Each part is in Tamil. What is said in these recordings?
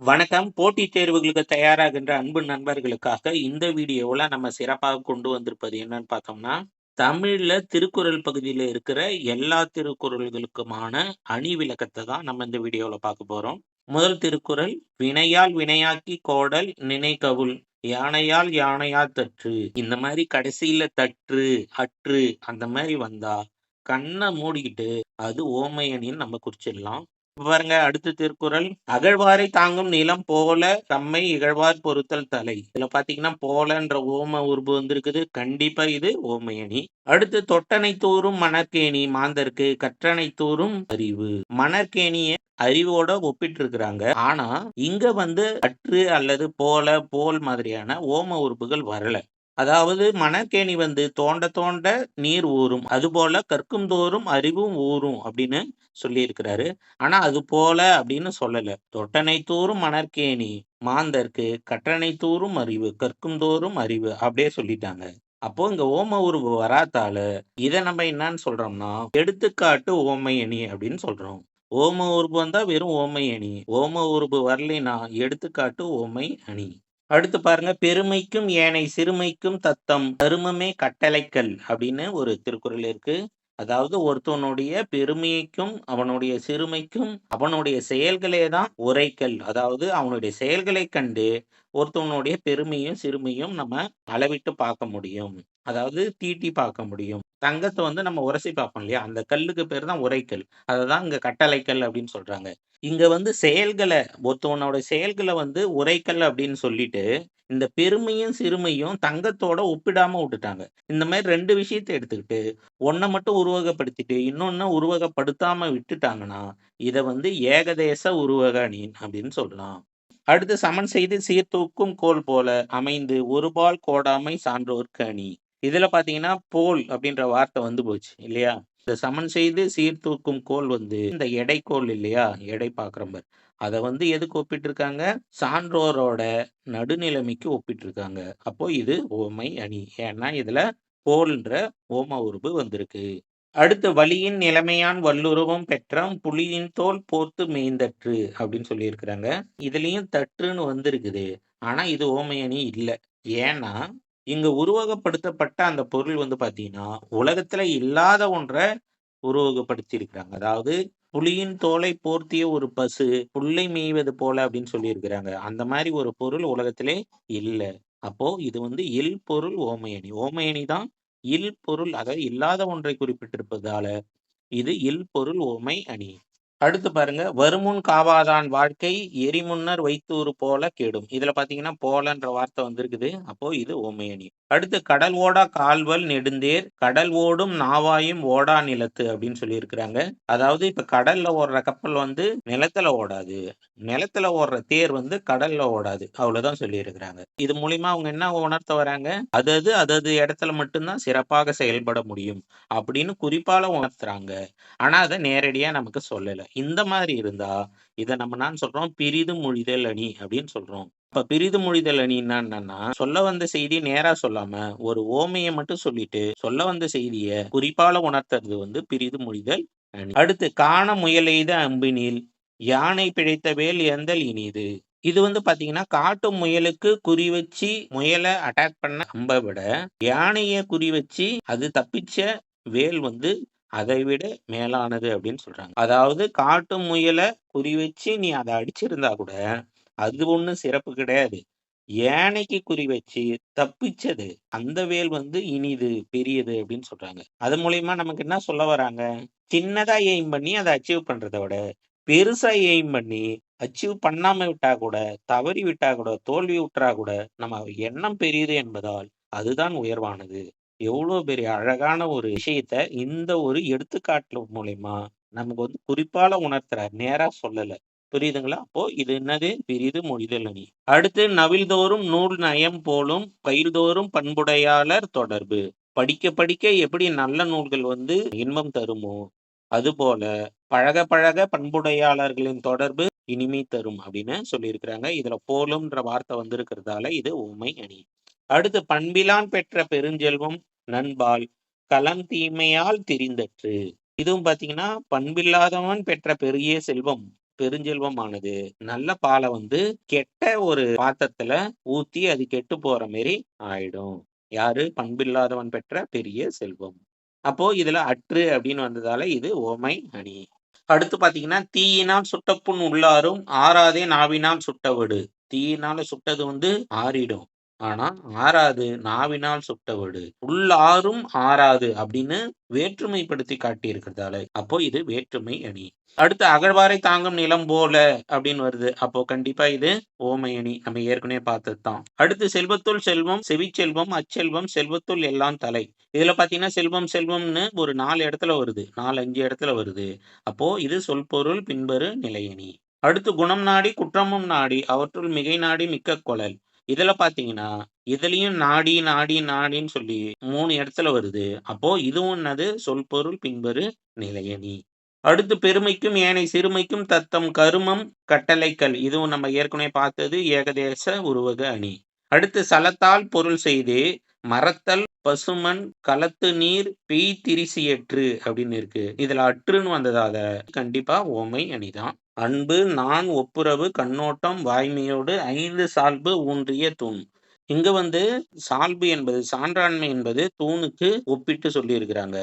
வணக்கம். போட்டித் தேர்வுகளுக்கு தயாராகின்ற அன்பு நண்பர்களுக்காக இந்த வீடியோவில் நம்ம சிறப்பாக கொண்டு வந்திருப்பது என்னன்னு பார்த்தோம்னா, தமிழ்ல திருக்குறள் பகுதியில இருக்கிற எல்லா திருக்குறள்களுக்குமான அணி விளக்கத்தை தான் நம்ம இந்த வீடியோவில் பார்க்க போறோம். முதல் திருக்குறள் "வினையால் வினையாக்கி கோடல் நினைக்கவுள் யானையால் யானையா தற்று" இந்த மாதிரி கடைசியில தற்று, அற்று அந்த மாதிரி வந்தா கண்ணை மூடிக்கிட்டு அது ஓமையணின்னு நம்ம குறிச்சிடலாம். பாருங்க அடுத்த திருக்குறள். அகழ்வாரை தாங்கும் நிலம் போல தம்மை இகழ்வார் பொறுத்தல் தலை. இதுல பாத்தீங்கன்னா போலன்ற ஓம உருபு வந்திருக்குது. கண்டிப்பா இது ஓமையணி. அடுத்து தொட்டனை தூரும் மணற்கேணி மாந்தர்க்கு கற்றனை தூரும் அறிவு. மணற்கேணிய அறிவோட ஒப்பிட்டு இருக்கிறாங்க ஆனா இங்க வந்து அற்று அல்லது போல போல் மாதிரியான ஓம உறுப்புகள் வரல. அதாவது மணற்கேணி வந்து தோண்ட தோண்ட நீர் ஊறும். அதுபோல கற்கும் தோறும் அறிவும் ஊறும் அப்படின்னு சொல்லியிருக்கிறாரு. ஆனா அது போல அப்படின்னு சொல்லல. தொட்டனை தூறும் மணற்கேணி மாந்தர்க்கு கற்றனை தூறும் அறிவு கற்கும் தோறும் அறிவு அப்படியே சொல்லிட்டாங்க. அப்போ இங்க ஓம உருவு வராத்தால இதை நம்ம என்னன்னு சொல்றோம்னா எடுத்துக்காட்டு ஓமை அணி அப்படின்னு சொல்றோம். ஓம உருபு வந்தா வெறும் ஓமை அணி ஓம உருபு வரலைன்னா எடுத்துக்காட்டு ஓமை அணி. அடுத்து பாருங்க பெருமைக்கும் ஏனை சிறுமைக்கும் தத்தம் தருமமே கட்டளைக்கல் அப்படின்னு ஒரு திருக்குறள் இருக்கு. அதாவது ஒருத்தவனுடைய பெருமைக்கும் அவனுடைய சிறுமைக்கும் அவனுடைய செயல்களே தான் உரைக்கல். அதாவது அவனுடைய செயல்களை கண்டு ஒருத்தவனுடைய பெருமையும் சிறுமையும் நம்ம அளவிட்டு பார்க்க முடியும். அதாவது தீட்டி பார்க்க முடியும். தங்கத்தை வந்து நம்ம உரசி பார்ப்போம் இல்லையா? அந்த கல்லுக்கு பேர் தான் உரைக்கல். அதை தான் இங்க கட்டளைக்கல் அப்படின்னு சொல்றாங்க. இங்க வந்து செயல்களை ஒருத்தவனோட செயல்களை வந்து உரைக்கல் அப்படின்னு சொல்லிட்டு இந்த பெருமையும் சிறுமையும் தங்கத்தோட ஒப்பிடாம விட்டுட்டாங்க. இந்த மாதிரி ரெண்டு விஷயத்தை எடுத்துக்கிட்டு ஒன்ன மட்டும் உருவகப்படுத்திட்டு இன்னொன்னு உருவகப்படுத்தாம விட்டுட்டாங்கன்னா இதை வந்து ஏகதேச உருவக அணி அப்படின்னு சொல்லலாம். அடுத்து சமன் செய்து சீர்தூக்கும் கோல் போல அமைந்து ஒருபால் கோடாமை சான்றோர்க்கு அணி. இதுல பாத்தீங்கன்னா போல் அப்படின்ற வார்த்தை வந்து போச்சு இல்லையா? இந்த சமன் செய்து சீர்தூக்கும் கோல் வந்து இந்த எடை கோல் இல்லையா? எடை பாக்குறம்பர் அதை வந்து எதுக்கு ஒப்பிட்டு இருக்காங்க சான்றோரோட நடுநிலைமைக்கு ஒப்பிட்டு இருக்காங்க அப்போ இது ஓமை அணி. ஏன்னா இதுல போல்ன்ற ஓம உருபு வந்திருக்கு. அடுத்து வலியின் நிலைமையான் வல்லுருவம் பெற்ற புலியின் தோல் போர்த்து மேய்ந்தற்று அப்படின்னு சொல்லியிருக்கிறாங்க. இதுலயும் தற்றுன்னு வந்திருக்குது. ஆனா இது ஓமையணி இல்லை. ஏன்னா இங்க உருவகப்படுத்தப்பட்ட அந்த பொருள் வந்து பாத்தீங்கன்னா உலகத்துல இல்லாத ஒன்றை உருவகப்படுத்தி இருக்கிறாங்க அதாவது புலியின் தோலை போர்த்திய ஒரு பசு புல்லை மேய்வது போல அப்படின்னு சொல்லியிருக்கிறாங்க. அந்த மாதிரி ஒரு பொருள் உலகத்திலே இல்லை. அப்போ இது வந்து இல் பொருள் ஓமையணி. ஓமையணி தான் இல் பொருள் அதாவது இல்லாத ஒன்றை குறிப்பிட்டிருப்பதால இது இல் பொருள் ஓமை அணி அடுத்து பாருங்க வருமுன் காவாதான் வாழ்க்கை எரிமுன்னர் வைத்தூறு போல கெடும். இதுல பாத்தீங்கன்னா போலன்ற வார்த்தை வந்திருக்குது. அப்போ இது ஓமையணி அடுத்து கடல் ஓடா கால்வல் நெடுந்தேர் கடல் ஓடும் நாவாயும் ஓடா நிலத்து அப்படின்னு சொல்லி இருக்கிறாங்க அதாவது இப்ப கடல்ல ஓடுற கப்பல் வந்து நிலத்துல ஓடாது. நிலத்துல ஓடுற தேர் வந்து கடல்ல ஓடாது. அவ்வளவுதான் சொல்லி இருக்கிறாங்க இது மூலியமா அவங்க என்ன உணர்த்த வராங்க? அதது அதது இடத்துல மட்டும்தான் சிறப்பாக செயல்பட முடியும் அப்படின்னு குறிப்பால உணர்த்துறாங்க. ஆனா அதை நேரடியா நமக்கு சொல்லல. இந்த மாதிரி இருந்தா இதை நம்ம நான் சொல்றோம் பிரிது மொழிதல் அணி அப்படின்னு சொல்றோம். இப்ப பிரிது மொழிதல் அணி என்னன்னா சொல்ல வந்த செய்தி நேரா சொல்லாம ஒரு ஓமையை மட்டும் சொல்லிட்டு சொல்ல வந்த செய்திய குறிப்பால உணர்த்துறது வந்து பிரிது மொழிதல் அணி. அடுத்து காண முயலெய்த அம்பினில் யானை பிழைத்த வேல் எந்தல் இனிது. இது வந்து பாத்தீங்கன்னா காட்டு முயலுக்கு குறி வச்சு முயலை அட்டாக் பண்ண அம்பை விட யானையை குறி வச்சு அது தப்பிச்ச வேல் வந்து அதை விட மேலானது அப்படின்னு சொல்றாங்க. அதாவது காட்டு முயலை குறி வச்சு நீ அதை அடிச்சிருந்தா கூட அது ஒண்ணும் சிறப்பு கிடையாது. யானைக்கு குறி வச்சு தப்பிச்சது அந்த வேல் வந்து இனிது பெரியது அப்படின்னு சொல்றாங்க. அது மூலியமா நமக்கு என்ன சொல்ல வராங்க? சின்னதா எய்ம் பண்ணி அதை அச்சீவ் பண்றதை விட பெருசா எய்ம் பண்ணி அச்சீவ் பண்ணாம விட்டா கூட தவறி விட்டா கூட தோல்வி விட்டுறா கூட நம்ம எண்ணம் பெரியது என்பதால் அதுதான் உயர்வானது. எவ்வளவு பெரிய அழகான ஒரு விஷயத்த இந்த ஒரு எடுத்துக்காட்டு மூலியமா நமக்கு வந்து குறிப்பால உணர்த்துற நேரா சொல்லல. புரியுதுங்களா? அப்போ இது என்னது? பெரிது மொழிதல் அணி. அடுத்து நவில்தோறும் நூல் நயம் போலும் பயில்தோறும் பண்புடையாளர் தொடர்பு. படிக்க படிக்க எப்படி நல்ல நூல்கள் வந்து இன்பம் தருமோ அதுபோல பழக பழக பண்புடையாளர்களின் தொடர்பு இனிமை தரும் அப்படின்னு சொல்லியிருக்கிறாங்க. இதுல போலும்ன்ற வார்த்தை வந்திருக்கிறதால இது உண்மை அணி. அடுத்து பண்பிலான் பெற்ற பெருஞ்செல்வம் நண்பால் களம் தீமையால் திரிந்தற்று. இதுவும் பாத்தீங்கன்னா பண்பில்லாதவன் பெற்ற பெரிய செல்வம் பெருஞ்செல்வமானது. நல்ல பாலை வந்து கெட்ட ஒரு பாத்திரத்துல ஊத்தி அது கெட்டு போற மாரி ஆயிடும். யாரு? பண்பில்லாதவன் பெற்ற பெரிய செல்வம். அப்போ இதுல அற்று அப்படின்னு வந்ததால இது ஓமை அணி. அடுத்து பாத்தீங்கன்னா தீயினால் சுட்டப்புண் உள்ளாரும் ஆறாதே நாவினால் சுட்டவிடு. தீயினால சுட்டது வந்து ஆறிடும். ஆனா ஆறாது நாவினால் சுட்டவடு. உள்ளாரும் ஆறாது அப்படின்னு வேற்றுமைப்படுத்தி காட்டியிருக்கிறதால அப்போ இது வேற்றுமை அணி. அடுத்து அகழ்வாரை தாங்கும் நிலம் போல அப்படின்னு வருது. அப்போ கண்டிப்பா இது ஓமை அணி. நம்ம ஏற்கனவே பார்த்தது தான் அடுத்து செல்வத்துள் செல்வம் செவிச்செல்வம் அச்செல்வம் செல்வத்துள் எல்லாம் தலை. இதுல பாத்தீங்கன்னா செல்வம் செல்வம்னு ஒரு நாலு இடத்துல வருது. நாலு அஞ்சு இடத்துல வருது. அப்போ இது சொல்பொருள் பின்பறு நிலையணி. அடுத்து குணம் நாடி குற்றமும் நாடி அவற்றுள் மிகை நாடி மிக்க கொழல். இதுல பாத்தீங்கன்னா இதுலயும் நாடி நாடி நாடின்னு சொல்லி மூணு இடத்துல வருது. அப்போ இதுவும் என்னது சொல்பொருள் பின்பரு நிலையணி அடுத்து பெருமைக்கும் ஏனை சிறுமைக்கும் தத்தம் கருமம் கட்டளைக்கல். இதுவும் நம்ம ஏற்கனவே பார்த்தது ஏகதேச உருவக அணி. அடுத்து சலத்தால் பொருள் செய்து மரத்தல் பசுமண் களத்து நீர் பெய் திரிசியற்று அப்படின்னு இருக்கு. இதுல அற்றுன்னு வந்ததால கண்டிப்பா ஓமை அணிதான் அன்பு நான் ஒப்புரவு கண்ணோட்டம் வாய்மையோடு ஐந்து சால்பு ஊன்றிய தூண். இங்க வந்து சால்பு என்பது சான்றாண்மை என்பது தூணுக்கு ஒப்பிட்டு சொல்லியிருக்கிறாங்க.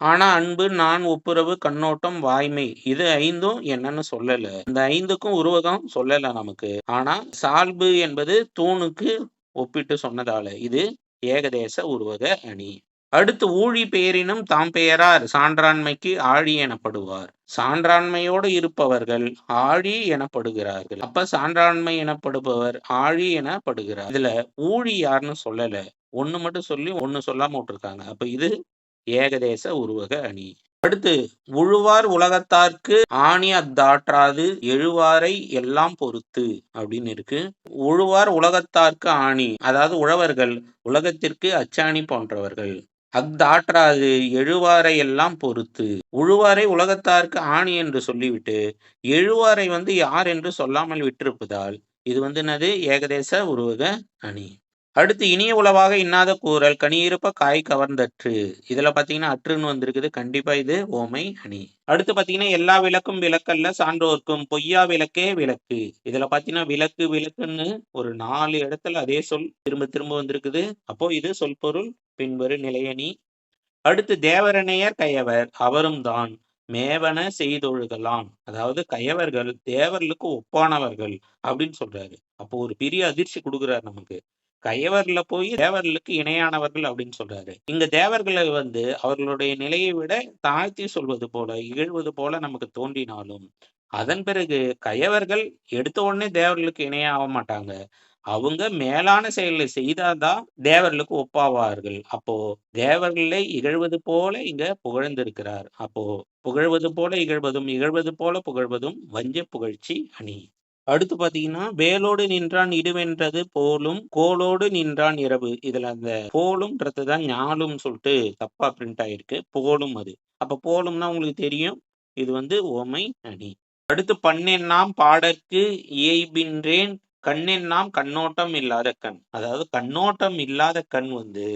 ஆனா அன்பு நான் ஒப்புரவு கண்ணோட்டம் வாய்மை இது ஐந்தும் என்னன்னு சொல்லல. இந்த ஐந்துக்கும் உருவகம் சொல்லல நமக்கு. ஆனா சால்பு என்பது தூணுக்கு ஒப்பிட்டு சொன்னதால இது ஏகதேச உருவக அணி. அடுத்து ஊழி பெயரினும் தாம் பெயரார். சான்றாண்மைக்கு ஆழி எனப்படுவார். சான்றாண்மையோடு இருப்பவர்கள் ஆழி எனப்படுகிறார்கள். அப்ப சான்றாண்மை எனப்படுபவர் ஆழி எனப்படுகிறார். இதுல ஊழி யாருன்னு சொல்லல. ஒண்ணு மட்டும் சொல்லி ஒண்ணு சொல்லாம விட்டுருக்காங்க. அப்ப இது ஏகதேச உருவக அணி. அடுத்து உழுவார் உலகத்தார்க்கு ஆணி அத்தாற்றாது எழுவாரை எல்லாம் பொறுத்து அப்படின்னு இருக்கு. உழுவார் உலகத்தார்க்கு ஆணி. அதாவது உழவர்கள் உலகத்திற்கு அச்சாணி போன்றவர்கள். அஃதாற்றாது எழுவாரை எல்லாம் பொறுத்து. உழுவாரை உலகத்தார்க்கு ஆணி என்று சொல்லிவிட்டு எழுவாரை வந்து யார் என்று சொல்லாமல் விட்டிருப்பதால் இது வந்து என்னது? ஏகதேச உருவக அணி. அடுத்து இனிய உளவாக இன்னாத கூறல் கனியிருப்ப காய் கவர்ந்தற்று. இதுல பாத்தீங்கன்னா அற்றுன்னு வந்திருக்குது. கண்டிப்பா இது ஓமை அணி. அடுத்து பாத்தீங்கன்னா எல்லா விளக்கும் விளக்கல்ல சான்றோர்க்கும் பொய்யா விளக்கே விளக்கு. இதுல பாத்தீங்கன்னா விளக்கு விளக்குன்னு ஒரு நாலு இடத்துல அதே சொல் திரும்ப திரும்ப வந்திருக்குது. அப்போ இது சொல்பொருள் பின்வரு நிலையணி. அடுத்து தேவரணையர் கயவர் அவரும் தான் மேவன செய்தொழுகலாம். அதாவது கயவர்கள் தேவர்களுக்கு ஒப்பானவர்கள் அப்படின்னு சொல்றாரு. அப்போ ஒரு பெரிய அதிர்ச்சி கொடுக்குறாரு நமக்கு. கயவர்ல போய் தேவர்களுக்கு இணையானவர்கள் அப்படின்னு சொல்றாரு. இங்க தேவர்களை வந்து அவர்களுடைய நிலையை விட தாழ்த்தி சொல்வது போல இகழ்வது போல நமக்கு தோன்றினாலும் அதன் பிறகு கயவர்கள் எடுத்த உடனே தேவர்களுக்கு இணையாக மாட்டாங்க. அவங்க மேலான செயலை செய்தாதான் தேவர்களுக்கு ஒப்பாவார்கள். அப்போ தேவர்களை இகழ்வது போல இங்க புகழ்ந்திருக்கிறார். அப்போ புகழ்வது போல இகழ்வதும் இகழ்வது போல புகழ்வதும் வஞ்ச புகழ்ச்சி அணி. அடுத்து பாத்தீங்கன்னா வேலோடு நின்றான் இடுவென்றது போலும் கோலோடு நின்றான் இரவு. இதுல அந்த போலும்ன்றது தான் ஞாலும் சொல்லிட்டு தப்பா பிரிண்ட் ஆயிருக்கு. போலும் அது. அப்ப போலும்னா உங்களுக்கு தெரியும் இது வந்து ஓமை அணி. அடுத்து பண்ணெண்ணாம் பாடற்கு இயைபின்றேன் கண்ணெண்ணாம் கண்ணோட்டம் இல்லாத கண். அதாவது கண்ணோட்டம் இல்லாத கண் வந்து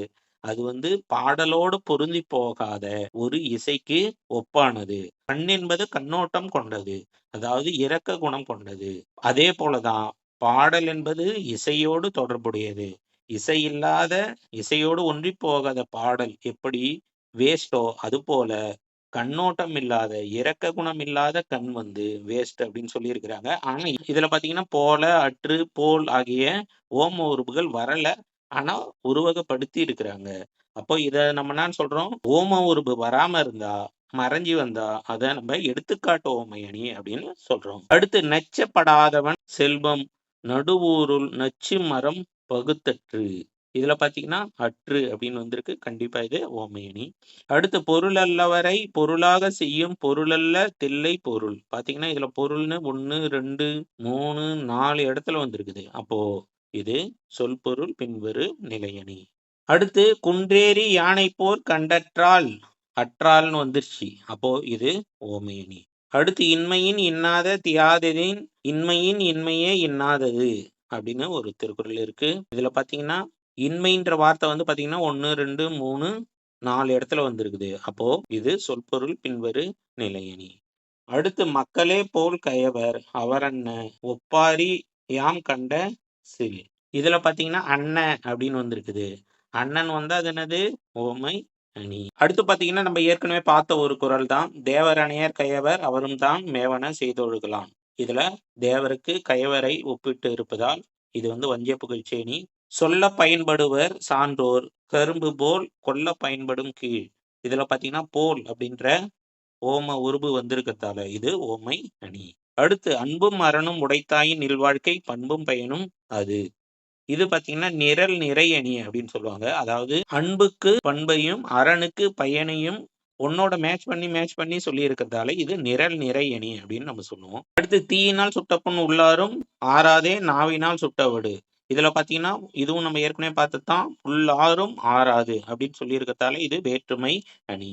அது வந்து பாடலோடு பொருந்தி போகாத ஒரு இசைக்கு ஒப்பானது. கண் என்பது கண்ணோட்டம் கொண்டது. அதாவது இரக்க குணம் கொண்டது. அதே போலதான் பாடல் என்பது இசையோடு தொடர்புடையது. இசை இல்லாத இசையோடு ஒன்றி போகாத பாடல் எப்படி? வேஸ்டோ அது போல கண்ணோட்டம் இல்லாத இரக்க குணம் இல்லாத கண் வந்து வேஸ்ட் அப்படின்னு சொல்லியிருக்கிறாங்க. ஆனா இதுல பாத்தீங்கன்னா போல அற்று போல் ஆகிய ஓம உறுப்புகள் வரல. ஆனா உருவகப்படுத்தி இருக்கிறாங்க அப்போ இத நம்ம என்னன்னு சொல்றோம்? ஓம உருபு வராம இருந்தா மறைஞ்சி வந்தா அத நம்ம எடுத்துக்காட்டு ஓமையணி அப்படின்னு சொல்றோம். அடுத்து நச்சப்படாதவன் செல்வம் நடுவூருள் நச்சு மரம் பகுத்தற்று. இதுல பாத்தீங்கன்னா அற்று அப்படின்னு வந்திருக்கு. கண்டிப்பா இது ஓமையணி அடுத்து பொருள் அல்லவரை பொருளாக செய்யும் பொருளல்ல தில்லை பொருள். பாத்தீங்கன்னா இதுல பொருள்னு ஒன்னு ரெண்டு மூணு நாலு இடத்துல வந்திருக்குது. அப்போ இது சொல்பொருள் பின்வரு நிலையணி. அடுத்து குன்றேறி யானை போர் கண்டற்றால் அற்றால்னு வந்துருச்சு. அப்போ இது ஓமையணி. அடுத்து இன்மையின் இன்னாத தியாததின் இன்மையின் இன்மையே இன்னாதது அப்படின்னு ஒரு திருக்குறள் இருக்கு. இதுல பாத்தீங்கன்னா இன்மைன்ற வார்த்தை வந்து பாத்தீங்கன்னா ஒன்னு ரெண்டு மூணு நாலு இடத்துல வந்திருக்குது. அப்போ இது சொற்பொருள் பின்வரு நிலையணி. அடுத்து மக்களே போல் கயவர் அவரன்ன ஒப்பாரி யாம் கண்ட சரி. இதுல பாத்தீங்கன்னா அண்ணன் அப்படின்னு வந்திருக்குது அண்ணன் வந்தா அது என்னது? ஓமை அணி. அடுத்து பாத்தீங்கன்னா நம்ம ஏற்கனவே பார்த்த ஒரு குரல் தான். தேவர் அணையர் கயவர் அவரும் தான் மேவன செய்தொழுகலாம். இதுல தேவருக்கு கயவரை ஒப்பிட்டு இருப்பதால் இது வந்து வஞ்சிய புகழ்ச்சேனி சொல்ல பயன்படுவர் சான்றோர் கரும்பு போல் கொல்ல பயன்படும் கீழ். இதுல பாத்தீங்கன்னா போல் அப்படின்ற ஓம உருபு வந்திருக்கத்தால இது ஓமை அணி. அடுத்து அன்பும் மரணும் உடைத்தாயின் நில்வாழ்க்கை பண்பும் பயனும் அது. இது பாத்தீங்கன்னா நிரல் நிறை அணி அப்படின்னு சொல்லுவாங்க. அதாவது அன்புக்கு பண்பையும் அரணுக்கு பயனையும் உன்னோட மேட்ச் பண்ணி மேட்ச் பண்ணி சொல்லி இருக்கிறதால இது நிரல் நிறை அணி அப்படின்னு நம்ம சொல்லுவோம். அடுத்து தீயினால் சுட்டப்புண் உள்ளாரும் ஆறாதே நாவினால் சுட்டவடு. இதுல பாத்தீங்கன்னா இதுவும் நம்ம ஏற்கனவே பார்த்துதான் உள்ளாரும் ஆறாது அப்படின்னு சொல்லி இருக்கிறதால இது வேற்றுமை அணி.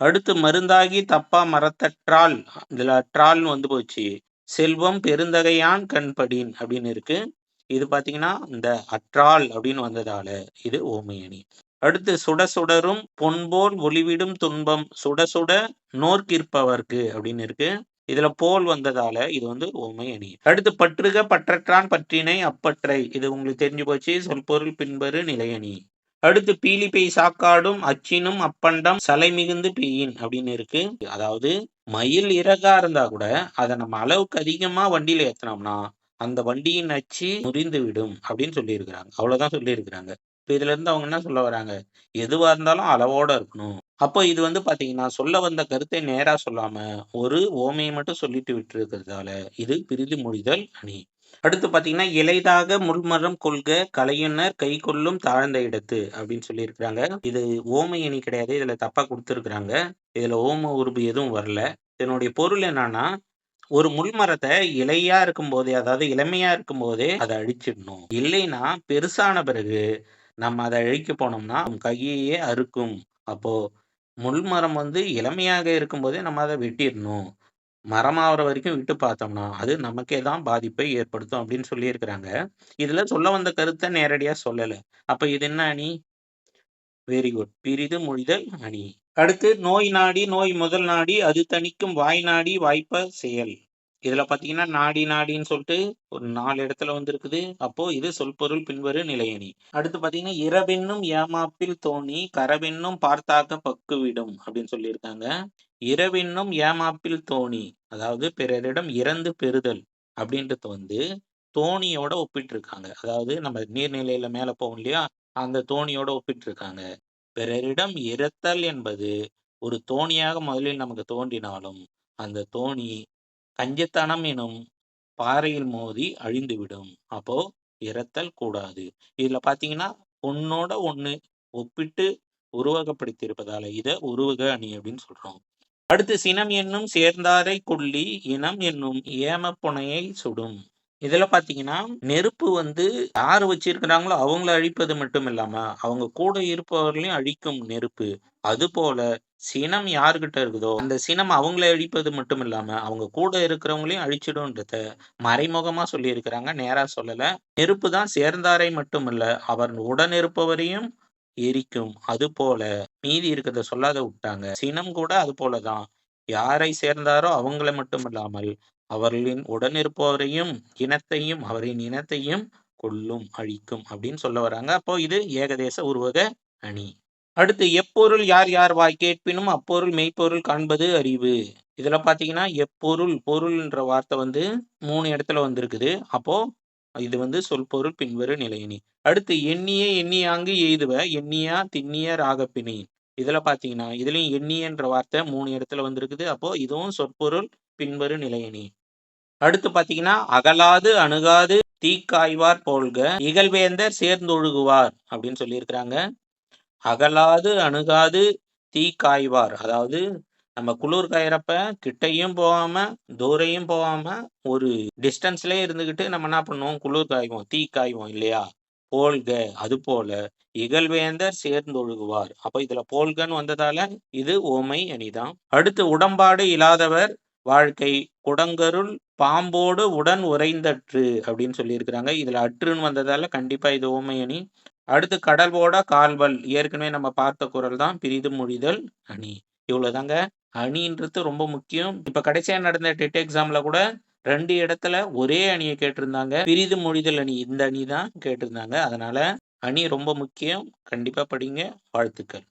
அடுத்து மருந்தாகி தப்பா மரத்தற்றால் இதுல அற்றால்னு வந்து போச்சு. செல்வம் பெருந்தகையான் கண்படின் அப்படின்னு இருக்கு. இது பாத்தீங்கன்னா இந்த அற்றால் அப்படின்னு வந்ததால இது ஓமையணி. அடுத்து சுட சுடரும் பொன்போல் ஒளிவிடும் துன்பம். சுட சுட நோர்க்கிருப்பவர்க்கு அப்படின்னு இருக்கு. இதுல போல் வந்ததால இது வந்து ஓமை அணி அடுத்து பற்றுக பற்றற்றான் பற்றினை அப்பற்றை. இது உங்களுக்கு தெரிஞ்சு போச்சு. சொல்பொருள் பின்பறு நிலையணி. அடுத்து பீலிப்பை சாக்காடும் அச்சினும் அப்பண்டம் சலை மிகுந்து பீயின் அப்படின்னு இருக்கு. அதாவது மயில் இறகா இருந்தா கூட அதை நம்ம அளவுக்கு அதிகமா வண்டியில ஏத்தினோம்னா அந்த வண்டியின் அச்சு முறிந்து விடும் அப்படின்னு சொல்லியிருக்கிறாங்க. அவ்வளவுதான் சொல்லியிருக்கிறாங்க. இப்போ இதுல இருந்து அவங்க என்ன சொல்ல வராங்க? எதுவா இருந்தாலும் அளவோட இருக்கணும். அப்போ இது வந்து பாத்தீங்கன்னா சொல்ல வந்த கருத்தை நேரா சொல்லாம ஒரு ஓமையை மட்டும் சொல்லிட்டு விட்டு இருக்கிறதால இது பிரிதி மொழிதல் அணி. அடுத்து பாத்தீங்கன்னா இலைதாக முள்மரம் கொள்க கலையுணர் கை கொள்ளும் தாழ்ந்த இடத்து அப்படின்னு சொல்லியிருக்கிறாங்க. இது ஓமை இனி கிடையாது இதுல தப்பா கொடுத்துருக்குறாங்க. இதுல ஓம உருபு எதுவும் வரல. இதனுடைய பொருள் என்னன்னா ஒரு முள்மரத்தை இலையா இருக்கும் போதே அதாவது இளமையா இருக்கும் போதே அதை அழிச்சிடணும். இல்லைன்னா பெருசான பிறகு நம்ம அதை அழிக்க போனோம்னா கையையே அறுக்கும். அப்போ முள்மரம் வந்து இளமையாக இருக்கும் போதே நம்ம அதை வெட்டிடணும். மரமாகிற வரைக்கும் விட்டு பார்த்தோம்னா அது நமக்கே தான் பாதிப்பை ஏற்படுத்தும் அப்படின்னு சொல்லியிருக்கிறாங்க. இதுல சொல்ல வந்த கருத்தை நேரடியா சொல்லல. அப்ப இது என்ன அணி? வெரி குட் பிரிது மொழிதல் அணி. அடுத்து நோய் நாடி நோய் முதல் நாடி அது தணிக்கும் வாய் நாடி வாய்ப்ப செயல். இதுல பாத்தீங்கன்னா நாடி நாடின்னு சொல்லிட்டு ஒரு நாலு இடத்துல வந்து இருக்குது அப்போ இது சொல்பொருள் பின்வரு நிலையணி. அடுத்து பாத்தீங்கன்னா இரவென்னும் ஏமாப்பில் தோணி கரவென்னும் பார்த்தாக்க பக்குவிடும் அப்படின்னு சொல்லியிருக்காங்க. இரவென்னும் ஏமாப்பில் தோணி அதாவது பிறரிடம் இறந்து பெறுதல் அப்படின்றது வந்து தோணியோட ஒப்பிட்டு இருக்காங்க அதாவது நம்ம நீர்நிலையில மேல போவோம் இல்லையா? அந்த தோணியோட ஒப்பிட்டு இருக்காங்க பிறரிடம் இறத்தல் என்பது ஒரு தோணியாக முதலில் நமக்கு தோன்றினாலும் அந்த தோணி கஞ்சத்தனம் எனும் பாறையில் மோதி அழிந்துவிடும். அப்போ இறத்தல் கூடாது. இதுல பாத்தீங்கன்னா ஒன்னோட ஒண்ணு ஒப்பிட்டு உருவகப்படுத்தியிருப்பதால இத உருவக அணி அப்படின்னு சொல்றோம். அடுத்து சினம் என்னும் சேர்ந்தாரை கொல்லி இனம் என்னும் ஏமப்புனையை சுடும். இதுல பாத்தீங்கன்னா நெருப்பு வந்து யாரு வச்சிருக்கிறாங்களோ அவங்கள அழிப்பது மட்டும் இல்லாம அவங்க கூட இருப்பவர்களையும் அழிக்கும் நெருப்பு. அது போல சினம் யாருகிட்ட இருக்குதோ அந்த சினம் அவங்கள அழிப்பது மட்டும் இல்லாம அவங்க கூட இருக்கிறவங்களையும் அழிச்சிடும்ன்றத மறைமுகமா சொல்லியிருக்கிறாங்க. நேரா சொல்லல. நெருப்பு தான் சேர்ந்தாரை மட்டும் இல்ல அவர் உடன் இருப்பவரையும் எரிக்கும். அது போல மீதி இருக்கிறத சொல்லாத விட்டாங்க. சினம் கூட அது போலதான் யாரை சேர்ந்தாரோ அவங்கள மட்டும் இல்லாமல் அவர்களின் உடனிருப்பவரையும் இனத்தையும் அவரின் இனத்தையும் கொல்லும் அழிக்கும் அப்படின்னு சொல்ல வராங்க. அப்போ இது ஏகதேச உருவக அணி. அடுத்து எப்பொருள் யார் யார் வாய் கேட்பினும் அப்பொருள் மெய்ப்பொருள் காண்பது அறிவு. இதுல பாத்தீங்கன்னா எப்பொருள் பொருள்ன்ற வார்த்தை வந்து மூணு இடத்துல வந்திருக்குது. அப்போ இது வந்து சொல்பொருள் பின்வரு நிலையணி. அடுத்து எண்ணிய எண்ணியாங்கு எய்துவ எண்ணியா திண்ணிய ராகப்பினி இதுல பாத்தீங்கன்னா இதுலயும் எண்ணியன்ற வார்த்தை மூணு இடத்துல வந்திருக்குது. அப்போ இதுவும் சொற்பொருள் பின்வரு நிலையணி. அடுத்து பாத்தீங்கன்னா அகலாது அணுகாது தீக்காய்வார் போல்க இகழ்வேந்தர் சேர்ந்தொழுகுவார் அப்படின்னு சொல்லியிருக்கிறாங்க. அகலாது அணுகாது தீக்காய்வார். அதாவது நம்ம குளிர் காயறப்ப கிட்டையும் போகாம தூரையும் போகாம ஒரு டிஸ்டன்ஸ்லயே இருந்துகிட்டு நம்ம என்ன பண்ணுவோம்? குளிர் காய்வோம் தீ காய்வோம் இல்லையா? போல்க அது போல இகழ்வேந்தர் சேர்ந்தொழுகுவார். அப்ப இதுல போல்கன்னு வந்ததால இது ஓமை அணிதான். அடுத்து உடம்பாடு இல்லாதவர் வாழ்க்கை குடங்கருள் பாம்போடு உடன் உறைந்தற்று அப்படின்னு சொல்லியிருக்கிறாங்க இதுல அற்றுன்னு வந்ததால கண்டிப்பா இது ஓமையணி அடுத்து அடுத்து கடல்வோட கால்வல் ஏற்கனவே நம்ம பார்த்த குரல் தான் பிரிது மொழிதல் அணி இவ்வளோதாங்க. அணின்றது ரொம்ப முக்கியம். இப்ப கடைசியா நடந்த டெட் எக்ஸாம்ல கூட ரெண்டு இடத்துல ஒரே அணியை கேட்டிருந்தாங்க. பிரிது மொழிதல் அணி இந்த அணி தான் கேட்டிருந்தாங்க. அதனால அணி ரொம்ப முக்கியம். கண்டிப்பா படிங்க. வாழ்த்துக்கள்.